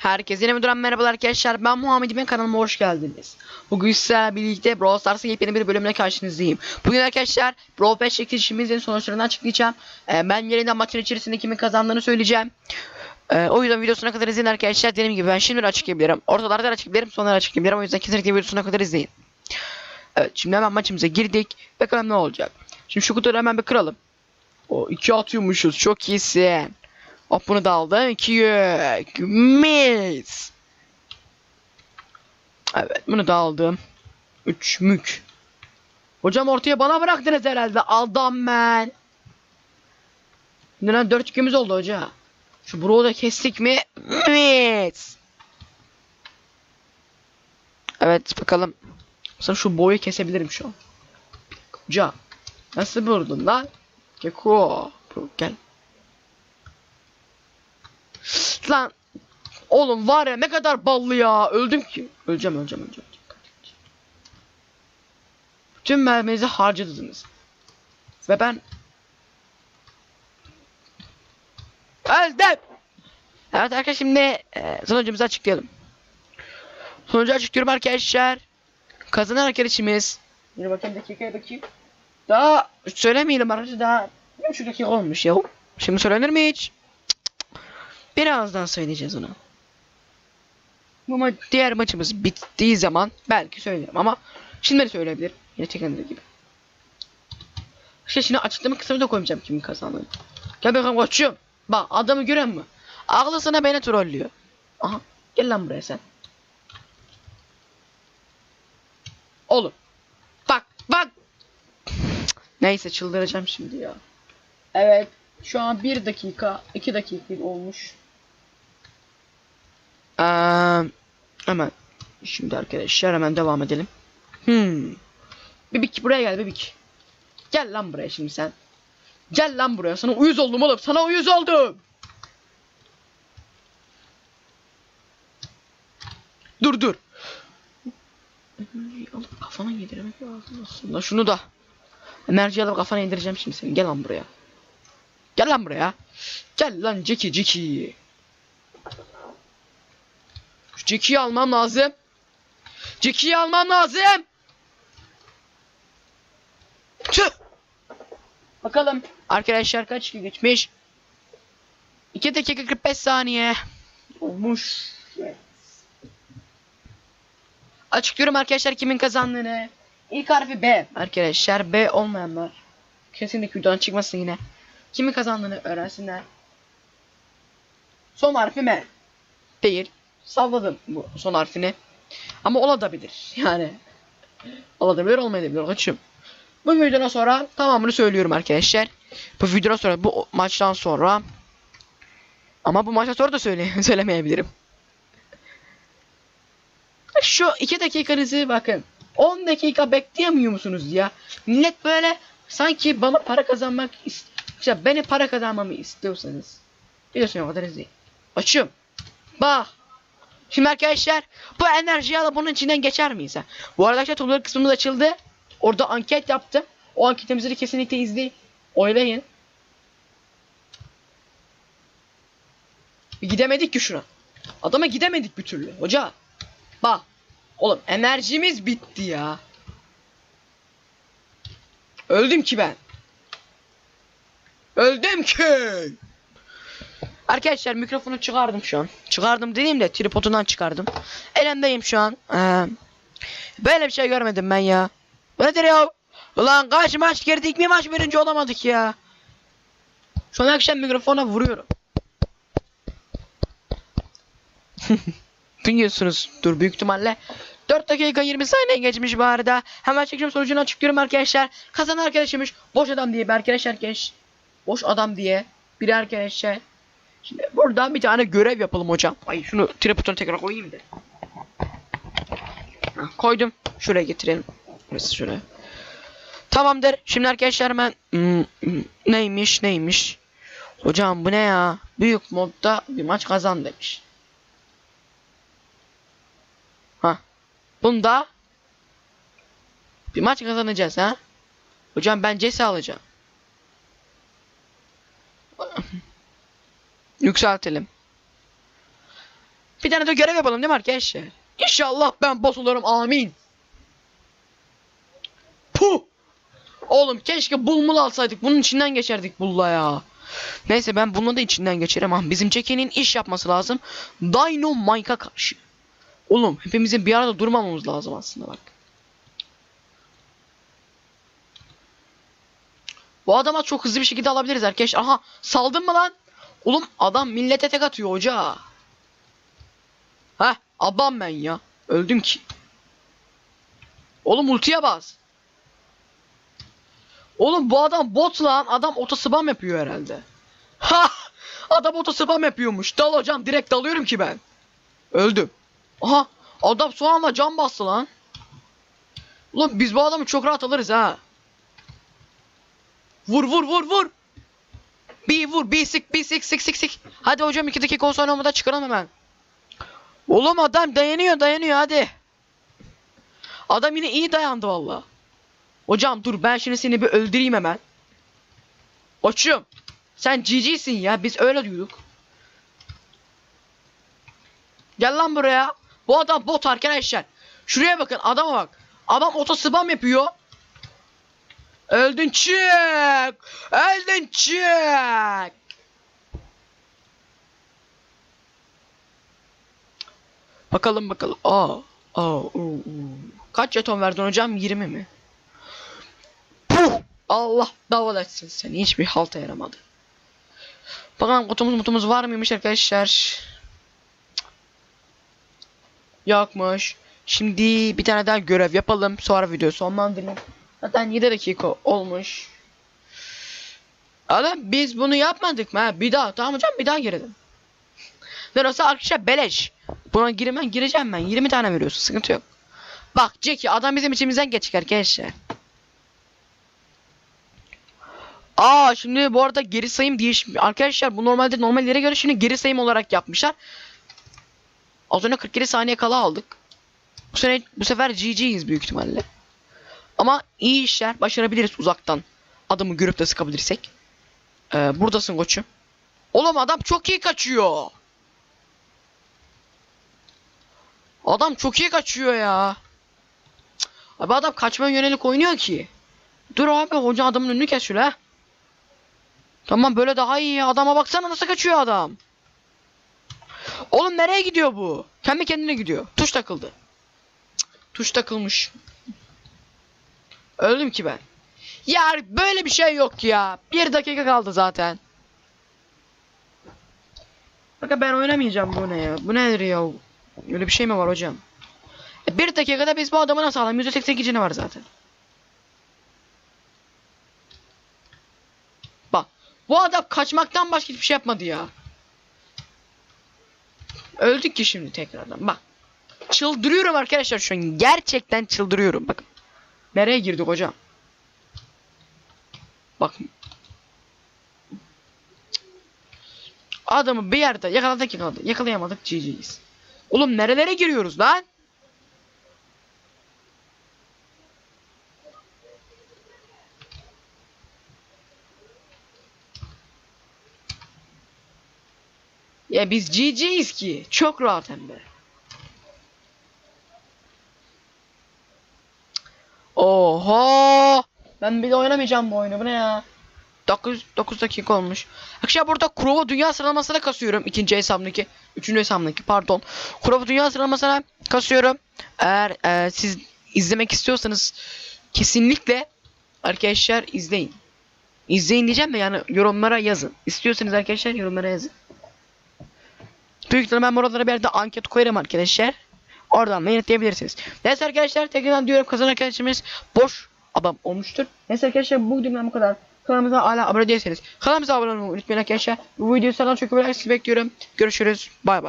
Herkese yine duran merhabalar arkadaşlar. Ben Muhammed İben kanalıma hoş geldiniz. Bugün sizlerle birlikte Brawl Stars'ın yepyeni bir bölümüne karşınızdayım. Bugün arkadaşlar Brawl Pass çekilişimizin sonuçlarını açıklayacağım. Ee, ben yeniden maçın içerisinde kimin kazandığını söyleyeceğim. Ee, o yüzden videosuna kadar izleyin arkadaşlar. Dediğim gibi ben şimdi açıklayabilirim. Ortalarda açıklayabilirim, sonları açıklayabilirim. O yüzden kesinlikle videosuna kadar izleyin. Evet şimdi hemen maçımıza girdik. Bakalım ne olacak. Şimdi şu kutuları hemen bir kıralım. O iki atıyormuşuz. Çok iyisin. Hop bunu da aldım. İki yük. Evet bunu da aldım. Üç mük. Hocam ortaya bana bıraktınız herhalde. Aldım ben. Lan dört yükümüz oldu hoca. Şu bro'u da kestik mi? Mis. Evet bakalım. Mesela şu boyu kesebilirim şu an. Hoca. Nasıl vurdun lan? Geko. Bro, Lan oğlum var ya ne kadar ballı ya. Öldüm ki. Öleceğim öleceğim öleceğim. Bütün merminizi harcadınız. Ve ben öldüm. Evet arkadaşlar şimdi e, sonucumuzu açıklayalım. Sonucu açıklıyorum arkadaşlar. Kazanan arkadaşımız. Yine bakayım dakikaya bakayım. Daha söylemeyelim arkadaşlar daha bir buçuk dakika olmuş ya. Şimdi söylenir mi hiç? Birazdan söyleyeceğiz onu. Bu ma diğer maçımız bittiği zaman belki söylerim ama şimdi de söyleyebilirim. Yine tekendir gibi. İşte şimdi açıklama kısmını da koymayacağım kimin kazandığını. Gel bakalım koçum. Bak adamı gören mi? Aklı sana beni trollüyor. Aha gel lan buraya sen. Oğlum. Bak bak. Neyse çıldıracağım şimdi ya. Evet. Şu an 1 dakika, 2 dakika olmuş. Ee, hemen. Şimdi arkadaşlar hemen devam edelim. Hmm. Bibik buraya gel Bibik. Gel lan buraya şimdi sen. Gel lan buraya. Sana uyuz oldum oğlum. Sana uyuz oldum. Dur dur. Alıp kafana yedirmek lazım aslında. Şunu da. Enerjiyi alıp kafana yedireceğim şimdi seni. Gel lan buraya. Gel lan buraya. Gel lan Jackie Jackie. Şu almam lazım. Jackie'yi almam lazım. Tüh. Bakalım arkadaşlar kaç geçmiş? 2 dakika 45 saniye. Olmuş. Açıklıyorum arkadaşlar kimin kazandığını. İlk harfi B. Arkadaşlar B olmayanlar. Kesinlikle videodan çıkmasın yine. Kimin kazandığını öğrensinler. Son harfi M. Değil. Salladım bu son harfini. Ama olabilir. Yani. Olabilir olmayabilir koçum. Bu videodan sonra tamamını söylüyorum arkadaşlar. Bu videodan sonra bu maçtan sonra ama bu maçtan sonra da söyle söylemeyebilirim. Şu iki dakikanızı bakın. 10 dakika bekleyemiyor musunuz ya? Millet böyle sanki bana para kazanmak işte beni para kazanmamı istiyorsanız biliyorsun o kadar izleyin. Açım. Bak. Şimdi arkadaşlar bu enerjiyi alıp bunun içinden geçer miyiz ha? Bu arada arkadaşlar topluluk kısmımız açıldı. Orada anket yaptım. O anketimizi de kesinlikle izleyin. Oylayın. Gidemedik ki şuna. Adama gidemedik bir türlü. Hoca. Bak. Oğlum enerjimiz bitti ya. Öldüm ki ben. Öldüm ki. Arkadaşlar mikrofonu çıkardım şu an. Çıkardım dediğim de tripodundan çıkardım. Elimdeyim şu an. Ee, böyle bir şey görmedim ben ya. Nedir ya? Ulan kaç maç girdik bir maç birinci olamadık ya. An akşam mikrofona vuruyorum. Biliyorsunuz dur büyük ihtimalle 4 dakika 20 saniye geçmiş bu arada. Hemen çekim sonucunu açıklıyorum arkadaşlar. Kazanan arkadaşımız boş adam diye bir arkadaş arkadaş. Boş adam diye bir arkadaşlar. Şimdi buradan bir tane görev yapalım hocam. Ay şunu tripoduna tekrar koyayım da. Koydum. Şuraya getirelim. Burası şuraya. Tamamdır. Şimdi arkadaşlar ben hmm, hmm, neymiş neymiş. Hocam bu ne ya? Büyük modda bir maç kazan demiş. Ha. Bunda bir maç kazanacağız ha. Hocam ben CS alacağım. Yükseltelim. Bir tane de görev yapalım değil mi arkadaşlar? İnşallah ben boss olurum amin. Puh. Oğlum keşke bulmul alsaydık. Bunun içinden geçerdik bulla ya. Neyse ben bununla da içinden geçerim ama bizim Jackie'nin iş yapması lazım. Dino Mike'a karşı. Oğlum hepimizin bir arada durmamamız lazım aslında bak. Bu adama çok hızlı bir şekilde alabiliriz arkadaşlar. Aha saldın mı lan? Oğlum adam millete tek atıyor hoca. Heh abam ben ya. Öldüm ki. Oğlum ultiye bas. Oğlum bu adam bot lan. Adam otosbam yapıyor herhalde. Ha! Adam otosbam yapıyormuş. Dal hocam direkt dalıyorum ki ben. Öldüm. Aha! Adam son anda can bastı lan. Ulan biz bu adamı çok rahat alırız ha. Vur vur vur vur. Bir vur bir sik bir sik sik sik sik. Hadi hocam iki dakika sonra olmadan çıkaralım hemen. Oğlum adam dayanıyor dayanıyor hadi. Adam yine iyi dayandı valla. Hocam dur ben şimdi seni bir öldüreyim hemen. Koçum. Sen cicisin ya biz öyle duyduk. Gel lan buraya. Bu adam bot arkadaşlar. Şuraya bakın adama bak. Adam otosbam yapıyor. Öldün çık. Öldün çık. Bakalım bakalım. Aa. Aa. uu. Kaç jeton verdin hocam? 20 mi? Puh! Allah daval etsin seni. Hiçbir halta yaramadı. Bakalım kutumuz mutumuz var mıymış arkadaşlar? Yokmuş. Şimdi bir tane daha görev yapalım. Sonra video sonlandıralım. Zaten 7 dakika olmuş. Adam biz bunu yapmadık mı? Bir daha tamam hocam bir daha girelim. Ne olsa arkadaşlar beleş. Buna girmen gireceğim ben. 20 tane veriyorsun. Sıkıntı yok. Bak Jackie adam bizim içimizden geçecek arkadaşlar. Aa şimdi bu arada geri sayım değişmiş. Arkadaşlar bu normalde normallere göre şimdi geri sayım olarak yapmışlar. Az önce 47 saniye kala aldık. Bu sene bu sefer GG'yiz büyük ihtimalle. Ama iyi işler başarabiliriz uzaktan. Adamı görüp de sıkabilirsek. Ee, buradasın koçum. Oğlum adam çok iyi kaçıyor. Adam çok iyi kaçıyor ya. Abi adam kaçmaya yönelik oynuyor ki. Dur abi hoca adamın önünü kes şöyle. ha. Tamam böyle daha iyi. Adama baksana nasıl kaçıyor adam. Oğlum nereye gidiyor bu? Kendi kendine gidiyor. Tuş takıldı. Cık, Tuş takılmış. Öldüm ki ben. Ya böyle bir şey yok ya. Bir dakika kaldı zaten. Bakın ben oynamayacağım bu ne ya. Bu nedir ya? Öyle bir şey mi var hocam? E, bir dakikada biz bu adamı nasıl alalım? %82 var zaten. Bak. Bu adam kaçmaktan başka hiçbir şey yapmadı ya. Öldük ki şimdi tekrardan. Bak. Çıldırıyorum arkadaşlar şu an. Gerçekten çıldırıyorum. Bakın. Nereye girdik hocam? Bak. Adamı bir yerde yakaladık yakaladık. Yakalayamadık GG'yiz. Oğlum nerelere giriyoruz lan? Ya biz GG'yiz ki. Çok rahat hem de. Ben bir de oynamayacağım bu oyunu. Bu ne ya? 9, 9 dakika olmuş. Akşam burada Kurova Dünya sıralamasına kasıyorum. ikinci hesabındaki. Üçüncü hesabındaki pardon. Kurova Dünya sıralamasına kasıyorum. Eğer e, siz izlemek istiyorsanız kesinlikle arkadaşlar izleyin. İzleyin diyeceğim de yani yorumlara yazın. İstiyorsanız arkadaşlar yorumlara yazın. Büyük ihtimalle ben buralara bir yerde anket koyarım arkadaşlar. Oradan da yanıtlayabilirsiniz. Neyse arkadaşlar tekrardan diyorum kazanan arkadaşımız boş adam olmuştur. Neyse arkadaşlar bu videomdan bu kadar. Kanalımıza hala abone değilseniz kanalımıza abone olmayı unutmayın arkadaşlar. Bu videoyu sana çok böyle bekliyorum. Görüşürüz. Bay bay.